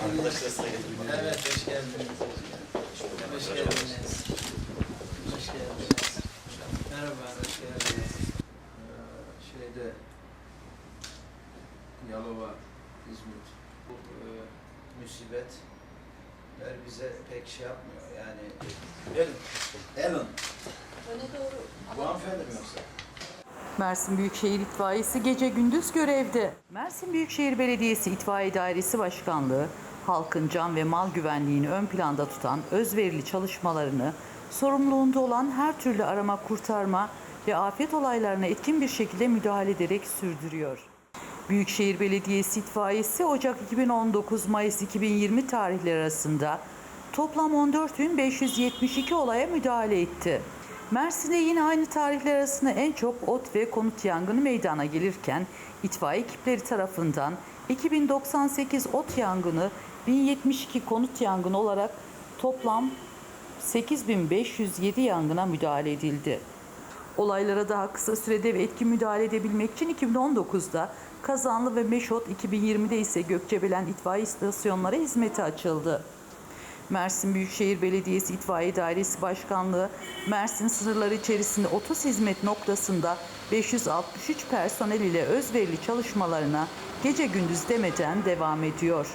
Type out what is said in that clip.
Arkadaşlar. Evet, hoş geldiniz. Hoş geldiniz. Hoş geldiniz. Merhaba, hoş geldiniz. Ee, şeyde Yalova, İzmit bu e, musibetler bize pek şey yapmıyor yani. Gelin. Elin. Öne doğru. Bu hanımefendi mi yoksa? Mersin Büyükşehir İtfaiyesi gece gündüz görevde. Mersin Büyükşehir Belediyesi İtfaiye Dairesi Başkanlığı, halkın can ve mal güvenliğini ön planda tutan özverili çalışmalarını, sorumluluğunda olan her türlü arama kurtarma ve afet olaylarına etkin bir şekilde müdahale ederek sürdürüyor. Büyükşehir Belediyesi İtfaiyesi Ocak 2019 Mayıs 2020 tarihleri arasında toplam 14.572 olaya müdahale etti. Mersin'de yine aynı tarihler arasında en çok ot ve konut yangını meydana gelirken itfaiye ekipleri tarafından 2098 ot yangını, 1072 konut yangını olarak toplam 8507 yangına müdahale edildi. Olaylara daha kısa sürede ve etkin müdahale edebilmek için 2019'da Kazanlı ve Meşot, 2020'de ise Gökçebelen itfaiye istasyonları hizmete açıldı. Mersin Büyükşehir Belediyesi İtfaiye Dairesi Başkanlığı, Mersin sınırları içerisinde 30 hizmet noktasında 563 personel ile özverili çalışmalarına gece gündüz demeden devam ediyor.